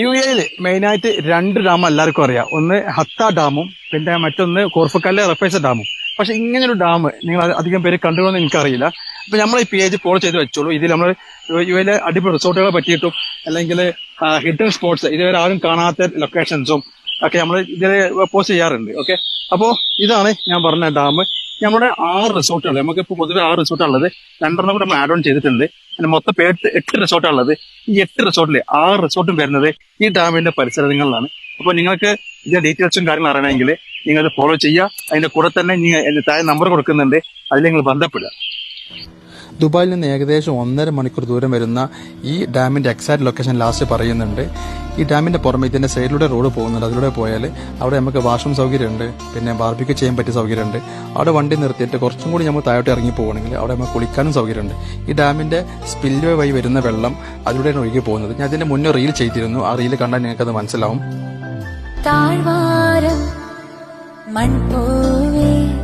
U എയിൽ മെയിനായിട്ട് രണ്ട് ഡാം എല്ലാവർക്കും അറിയാം. ഒന്ന് ഹത്ത ഡാമും പിന്നെ മറ്റൊന്ന് കോർഫക്കല്ല് റഫേസ ഡാമും. പക്ഷെ ഇങ്ങനൊരു ഡാം നിങ്ങൾ അധികം പേര് കണ്ടുകൊണ്ടെന്ന് എനിക്കറിയില്ല. അപ്പൊ നമ്മൾ ഈ പേജ് ഫോളോ ചെയ്ത് വെച്ചോളൂ. ഇതിൽ നമ്മൾ യു എയിലെ അടിപൊളി റിസോർട്ടുകളെ പറ്റിയിട്ടും അല്ലെങ്കിൽ ഹിഡൻ സ്പോട്സ് ഇതുവരെ ആരും കാണാത്ത ലൊക്കേഷൻസും ഒക്കെ നമ്മൾ ഇതിൽ പോസ്റ്റ് ചെയ്യാറുണ്ട്. ഓക്കെ അപ്പോൾ ഇതാണ് ഞാൻ പറഞ്ഞ ഡാം. നമ്മുടെ ആറ് റിസോർട്ടുകൾ നമുക്ക് ഇപ്പോൾ പൊതുവെ ആറ് റിസോർട്ടാണ് ഉള്ളത്. രണ്ടെണ്ണം കൂടെ നമ്മൾ ആഡ് ഓൺ ചെയ്തിട്ടുണ്ട്. പിന്നെ മൊത്തം എട്ട് എട്ട് റിസോർട്ടാണ് ഉള്ളത്. ഈ എട്ട് റിസോർട്ടിൽ ആറ് റിസോർട്ടും വരുന്നത് ഈ ഡാമിന്റെ പരിസരങ്ങളിലാണ്. അപ്പോൾ നിങ്ങൾക്ക് ഇതിന്റെ ഡീറ്റെയിൽസും കാര്യങ്ങളും അറിയണമെങ്കിൽ നിങ്ങൾ ഫോളോ ചെയ്യുക. അതിന്റെ കൂടെ തന്നെ നിങ്ങൾ താഴെ നമ്പർ കൊടുക്കുന്നുണ്ട്. അതിൽ നിങ്ങൾ ബന്ധപ്പെടുക. ദുബായിൽ നിന്ന് ഏകദേശം ഒന്നര മണിക്കൂർ ദൂരം വരുന്ന ഈ ഡാമിന്റെ എക്സാക്ട് ലൊക്കേഷൻ ലാസ്റ്റ് പറയുന്നുണ്ട്. ഈ ഡാമിന്റെ പുറമെ ഇതിന്റെ സൈഡിലൂടെ റോഡ് പോകുന്നുണ്ട്. അതിലൂടെ പോയാൽ അവിടെ നമുക്ക് വാഷ്റൂം സൗകര്യമുണ്ട്. പിന്നെ ബാർബിക്ക് ചെയ്യാൻ പറ്റിയ സൗകര്യമുണ്ട്. അവിടെ വണ്ടി നിർത്തിയിട്ട് കുറച്ചും കൂടി നമ്മൾ താഴോട്ട് ഇറങ്ങി പോകണമെങ്കിൽ അവിടെ നമുക്ക് കുളിക്കാനും സൗകര്യമുണ്ട്. ഈ ഡാമിന്റെ സ്പിൽവേ വഴി വരുന്ന വെള്ളം അതിലൂടെയാണ് ഒഴുകി പോകുന്നത്. ഞാൻ അതിന്റെ മുന്നേ റീൽ ചെയ്തിരുന്നു. ആ റീൽ കണ്ടാൽ നിങ്ങൾക്ക് അത് മനസ്സിലാവും. താഴ്വാരം മൺപൂവേ